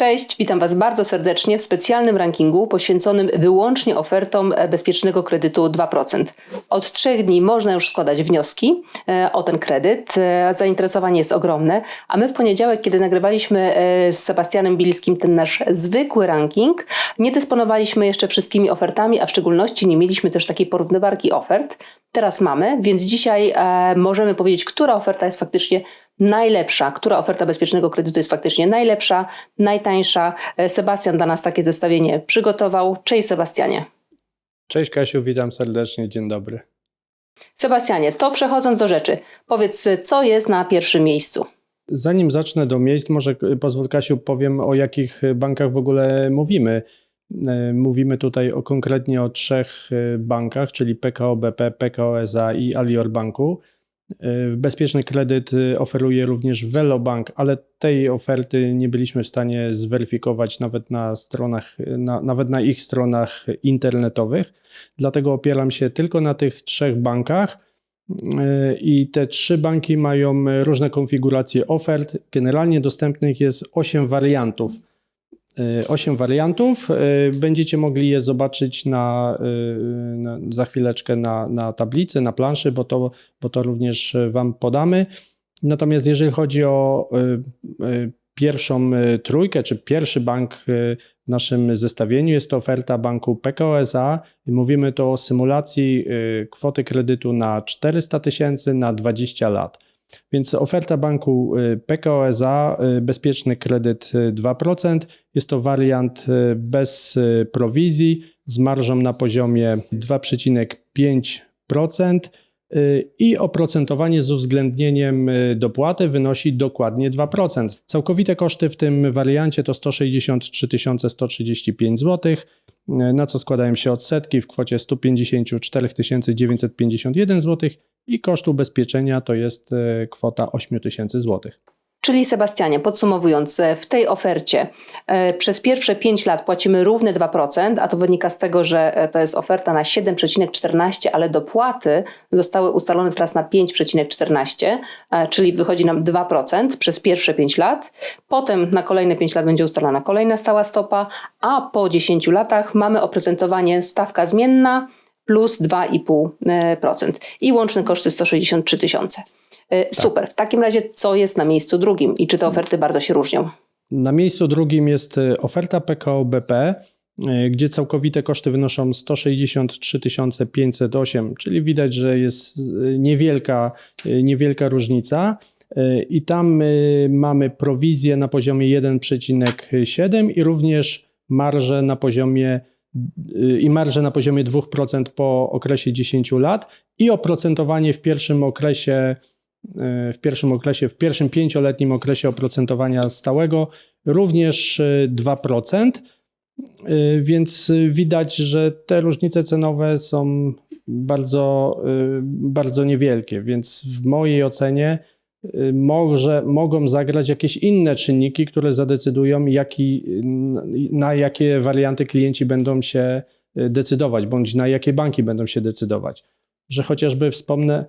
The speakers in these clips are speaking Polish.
Cześć, witam Was bardzo serdecznie w specjalnym rankingu poświęconym wyłącznie ofertom e, bezpiecznego kredytu 2%. Od trzech dni można już składać wnioski e, o ten kredyt. E, Zainteresowanie jest ogromne, a my w poniedziałek, kiedy nagrywaliśmy z Sebastianem Bielskim ten nasz zwykły ranking, nie dysponowaliśmy jeszcze wszystkimi ofertami, a w szczególności nie mieliśmy też takiej porównywarki ofert. Teraz mamy, więc dzisiaj możemy powiedzieć, która oferta jest faktycznie najlepsza, która oferta bezpiecznego kredytu jest faktycznie najlepsza, najtańsza. E, Sebastian dla nas takie zestawienie przygotował. Cześć Sebastianie. Cześć Kasiu, witam serdecznie, dzień dobry. Sebastianie, to przechodząc do rzeczy, powiedz, co jest na pierwszym miejscu? Zanim zacznę do miejsc, może k- pozwól Kasiu powiem o jakich bankach w ogóle mówimy. E, Mówimy tutaj o konkretnie o trzech e, bankach, czyli PKO BP, PKO SA i Alior Banku. E, Bezpieczny kredyt e, oferuje również Velobank, ale tej oferty nie byliśmy w stanie zweryfikować nawet na stronach, na, nawet na ich stronach internetowych. Dlatego opieram się tylko na tych trzech bankach. E, I te trzy banki mają różne konfiguracje ofert. Generalnie dostępnych jest 8 wariantów. 8 wariantów. E, Będziecie mogli je zobaczyć na, e, na, za chwileczkę na, na tablicy, na planszy, bo to, bo to również e, Wam podamy. Natomiast jeżeli chodzi o e, e, pierwszą e, trójkę, czy pierwszy bank e, w naszym zestawieniu, jest to oferta banku PKO SA. Mówimy tu o symulacji e, kwoty kredytu na 400 tysięcy na 20 lat. Więc oferta banku e, PKO SA, e, bezpieczny kredyt e, 2%. Jest to wariant bez prowizji z marżą na poziomie 2,5% y, i oprocentowanie z uwzględnieniem y, dopłaty wynosi dokładnie 2%. Całkowite koszty w tym wariancie to 163 135 zł, na co składają się odsetki w kwocie 154 951 zł i koszt ubezpieczenia to jest y, kwota 8 tysięcy zł. Czyli Sebastianie, podsumowując, e, w tej ofercie e, przez pierwsze 5 lat płacimy równe 2%, a to wynika z tego, że e, to jest oferta na 7,14, ale dopłaty zostały ustalone teraz na 5,14, e, czyli wychodzi nam 2% przez pierwsze 5 lat. Potem na kolejne 5 lat będzie ustalona kolejna stała stopa, a po 10 latach mamy oprocentowanie stawka zmienna plus 2,5% i łączne koszty 163 tysiące. E, Super. W takim razie, co jest na miejscu drugim i czy te oferty bardzo się różnią? Na miejscu drugim jest y, oferta PKO BP, y, gdzie całkowite koszty wynoszą 163 508, czyli widać, że jest niewielka, niewielka różnica. I tam mamy prowizję na poziomie 1,7 i również marżę na poziomie i marżę na poziomie 2% po okresie 10 lat i oprocentowanie w pierwszym okresie w pierwszym okresie, w pierwszym pięcioletnim okresie oprocentowania stałego również y, 2%. Y, Więc y, widać, że te różnice cenowe są bardzo, y, bardzo niewielkie, więc w mojej ocenie może, mogą zagrać jakieś inne czynniki, które zadecydują, jaki, na jakie warianty klienci będą się decydować, bądź na jakie banki będą się decydować. Że chociażby wspomnę,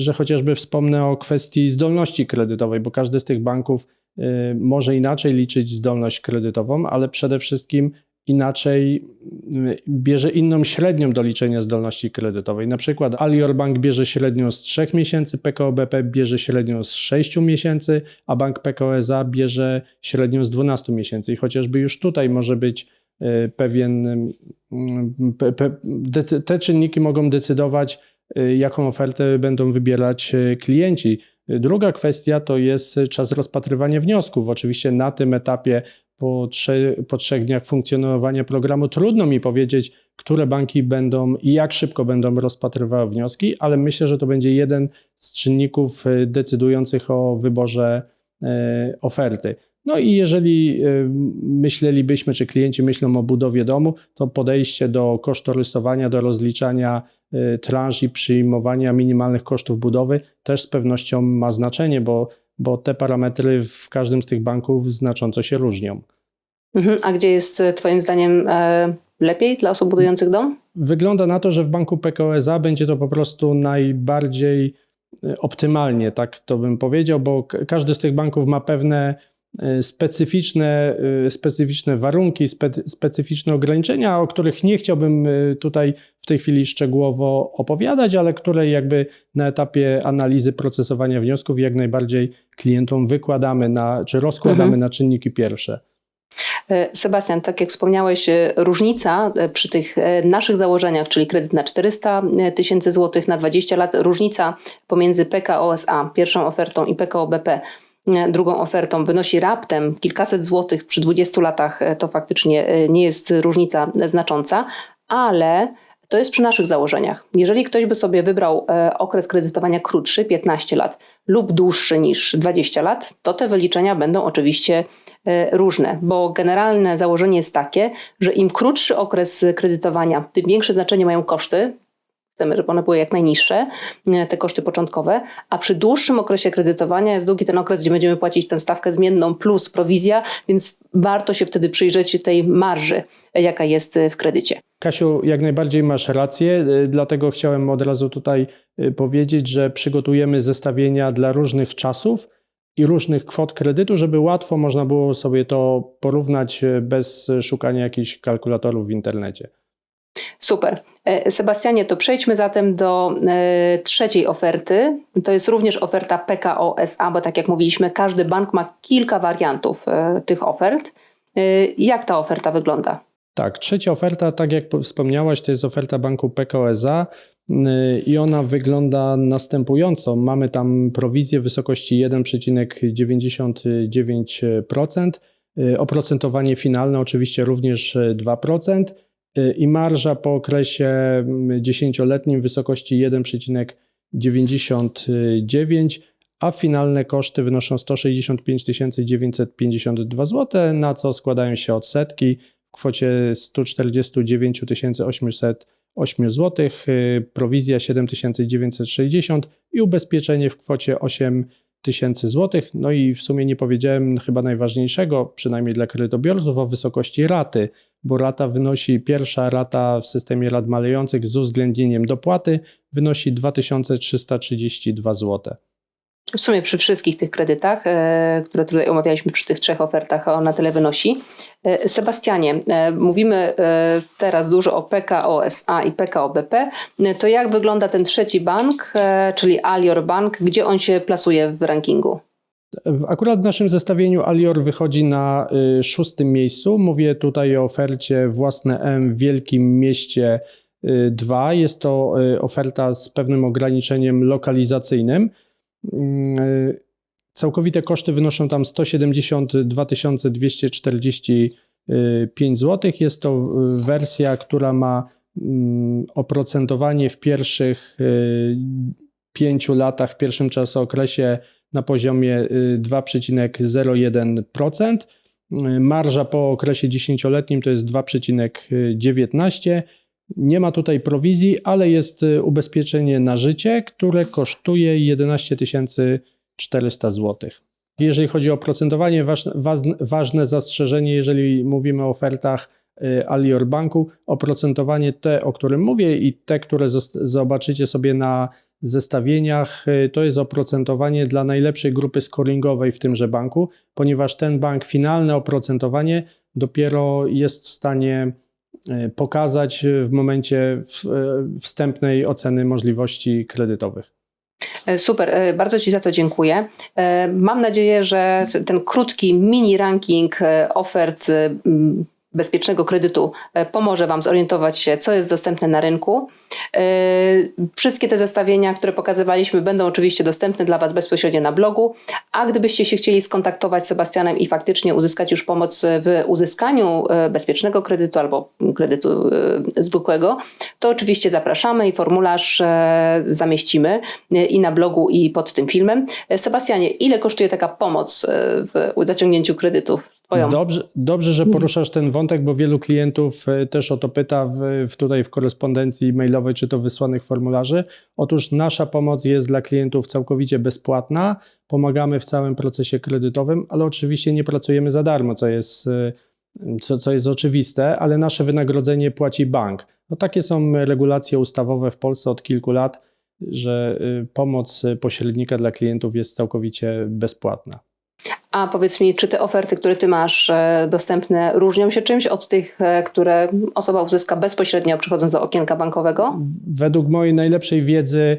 że chociażby wspomnę o kwestii zdolności kredytowej, bo każdy z tych banków y, może inaczej liczyć zdolność kredytową, ale przede wszystkim inaczej y, bierze inną średnią do liczenia zdolności kredytowej. Na przykład Alior Bank bierze średnią z 3 miesięcy, PKO BP bierze średnią z 6 miesięcy, a bank PKO SA bierze średnią z 12 miesięcy. I chociażby już tutaj może być y, pewien, te czynniki mogą decydować, jaką ofertę będą wybierać y, klienci. Druga kwestia to jest czas rozpatrywania wniosków. Oczywiście na tym etapie po, trze, po trzech dniach funkcjonowania programu trudno mi powiedzieć, które banki będą i jak szybko będą rozpatrywały wnioski, ale myślę, że to będzie jeden z czynników y, decydujących o wyborze y, oferty. No i jeżeli y, myślelibyśmy, czy klienci myślą o budowie domu, to podejście do kosztorysowania, do rozliczania y, transz i przyjmowania minimalnych kosztów budowy też z pewnością ma znaczenie, bo, bo te parametry w każdym z tych banków znacząco się różnią. Mhm. A gdzie jest e, Twoim zdaniem e, lepiej dla osób budujących dom? Wygląda na to, że w banku PKO SA będzie to po prostu najbardziej y, optymalnie, tak to bym powiedział, bo każdy z tych banków ma pewne specyficzne, e, specyficzne warunki, spe, specyficzne ograniczenia, o których nie chciałbym e, tutaj w tej chwili szczegółowo opowiadać, ale które jakby na etapie analizy procesowania wniosków jak najbardziej klientom wykładamy na, czy rozkładamy Mhm. na czynniki pierwsze. Sebastian, tak jak wspomniałeś, różnica przy tych naszych założeniach, czyli kredyt na 400 tysięcy złotych na 20 lat, różnica pomiędzy PKO SA, pierwszą ofertą, i PKO BP, drugą ofertą, wynosi raptem kilkaset złotych przy 20 latach. e, To faktycznie e, nie jest różnica znacząca, ale to jest przy naszych założeniach. Jeżeli ktoś by sobie wybrał e, okres kredytowania krótszy, 15 lat, lub dłuższy niż 20 lat, to te wyliczenia będą oczywiście różne, bo generalne założenie jest takie, że im krótszy okres kredytowania, tym większe znaczenie mają koszty. Chcemy, żeby one były jak najniższe, e, te koszty początkowe, a przy dłuższym okresie kredytowania jest długi ten okres, gdzie będziemy płacić tę stawkę zmienną plus prowizja, więc warto się wtedy przyjrzeć tej marży, e, jaka jest e, w kredycie. Kasiu, jak najbardziej masz rację, dlatego chciałem od razu tutaj powiedzieć, że przygotujemy zestawienia dla różnych czasów i różnych kwot kredytu, żeby łatwo można było sobie to porównać bez szukania jakichś kalkulatorów w internecie. Super. E, Sebastianie, to przejdźmy zatem do e, trzeciej oferty. To jest również oferta PKO SA, bo tak jak mówiliśmy, każdy bank ma kilka wariantów e, tych ofert. Jak ta oferta wygląda? Tak, trzecia oferta, tak jak po- wspomniałaś, to jest oferta banku PKOSA y, i ona wygląda następująco. Mamy tam prowizję w wysokości 1,99%, y, oprocentowanie finalne oczywiście również y, 2% y, i marża po okresie mm, 10-letnim w wysokości 1,99%, a finalne koszty wynoszą 165 952 zł, na co składają się odsetki w kwocie 149 808 zł, y, prowizja 7960 i ubezpieczenie w kwocie 8 tysięcy zł. No i w sumie nie powiedziałem chyba najważniejszego, przynajmniej dla kredytobiorców, o wysokości raty, bo rata wynosi, pierwsza rata w systemie rat malejących z uwzględnieniem dopłaty wynosi 2332 zł. W sumie przy wszystkich tych kredytach, e, które tutaj omawialiśmy przy tych trzech ofertach, ona tyle wynosi. E, Sebastianie, e, mówimy teraz dużo o PKO SA i PKO BP. To jak wygląda ten trzeci bank, czyli Alior Bank, gdzie on się plasuje w rankingu? Akurat w naszym zestawieniu Alior wychodzi na y, szóstym miejscu. Mówię tutaj o ofercie własne M w Wielkim Mieście y, 2. Jest to y, oferta z pewnym ograniczeniem lokalizacyjnym. Y, Całkowite koszty wynoszą tam 172 245 zł. Jest to wersja, która ma mm, oprocentowanie w pierwszych y, pięciu latach, w pierwszym czasookresie na poziomie y, 2,01%. Y, Marża po okresie 10-letnim to jest 2,19%. Nie ma tutaj prowizji, ale jest y, ubezpieczenie na życie, które kosztuje 11 400 zł. Jeżeli chodzi o oprocentowanie, ważne, zastrzeżenie, jeżeli mówimy o ofertach y, Alior Banku, oprocentowanie te, o którym mówię i te, które zobaczycie sobie na zestawieniach, y, to jest oprocentowanie dla najlepszej grupy scoringowej w tymże banku, ponieważ ten bank finalne oprocentowanie dopiero jest w stanie pokazać y, w momencie y, wstępnej oceny możliwości kredytowych. E, Super, e, bardzo Ci za to dziękuję. E, Mam nadzieję, że ten krótki mini ranking e, ofert e, bezpiecznego kredytu e, pomoże Wam zorientować się, co jest dostępne na rynku. E, Wszystkie te zestawienia, które pokazywaliśmy, będą oczywiście dostępne dla Was bezpośrednio na blogu. A gdybyście się chcieli skontaktować z Sebastianem i faktycznie uzyskać już pomoc w uzyskaniu e, bezpiecznego kredytu albo kredytu e, zwykłego, to oczywiście zapraszamy i formularz e, zamieścimy e, i na blogu, i pod tym filmem. E, Sebastianie, ile kosztuje taka pomoc e, w zaciągnięciu kredytów? Dobrze, dobrze, że poruszasz ten wątek, bo wielu klientów e, też o to pyta w, w tutaj w korespondencji mailowej czy to wysłanych formularzy. Otóż nasza pomoc jest dla klientów całkowicie bezpłatna. Pomagamy w całym procesie kredytowym, ale oczywiście nie pracujemy za darmo, co jest, e, co, co jest oczywiste, ale nasze wynagrodzenie płaci bank. No takie są regulacje ustawowe w Polsce od kilku lat, że e, pomoc pośrednika dla klientów jest całkowicie bezpłatna. A powiedz mi, czy te oferty, które ty masz e, dostępne, różnią się czymś od tych, e, które osoba uzyska bezpośrednio przychodząc do okienka bankowego? Według mojej najlepszej wiedzy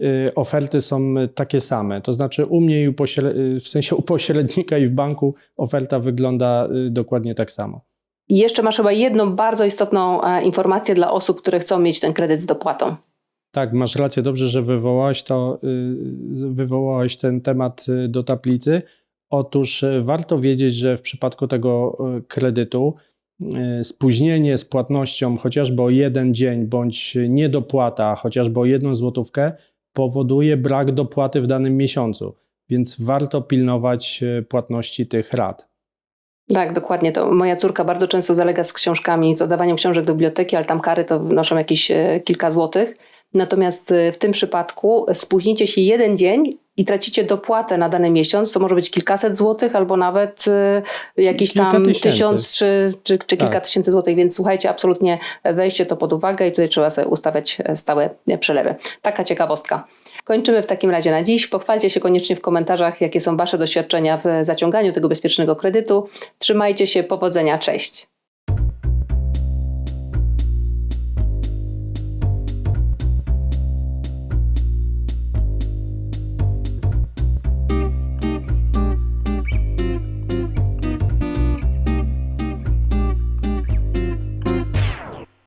y, oferty są takie same. To znaczy u mnie i y, w sensie u pośrednika i w banku oferta wygląda y, dokładnie tak samo. I jeszcze masz chyba jedną bardzo istotną e, informację dla osób, które chcą mieć ten kredyt z dopłatą. Tak, masz rację, dobrze, że wywołałeś to, wywołałeś ten temat do tablicy. Otóż y, warto wiedzieć, że w przypadku tego y, kredytu y, spóźnienie z płatnością chociażby o jeden dzień bądź niedopłata chociażby o jedną złotówkę powoduje brak dopłaty w danym miesiącu, więc warto pilnować płatności tych rat. Tak, dokładnie. To moja córka bardzo często zalega z książkami, z oddawaniem książek do biblioteki, ale tam kary to wnoszą jakieś e, kilka złotych. Natomiast e, w tym przypadku spóźnicie się jeden dzień i tracicie dopłatę na dany miesiąc, to może być kilkaset złotych albo nawet e, jakiś Kilka tam tysięcy. tysiąc czy, czy, czy kilka Tak. tysięcy złotych, więc słuchajcie, absolutnie weźcie to pod uwagę i tutaj trzeba sobie ustawiać e, stałe przelewy. Taka ciekawostka. Kończymy w takim razie na dziś. Pochwalcie się koniecznie w komentarzach, jakie są Wasze doświadczenia w zaciąganiu tego bezpiecznego kredytu. Trzymajcie się, powodzenia, cześć.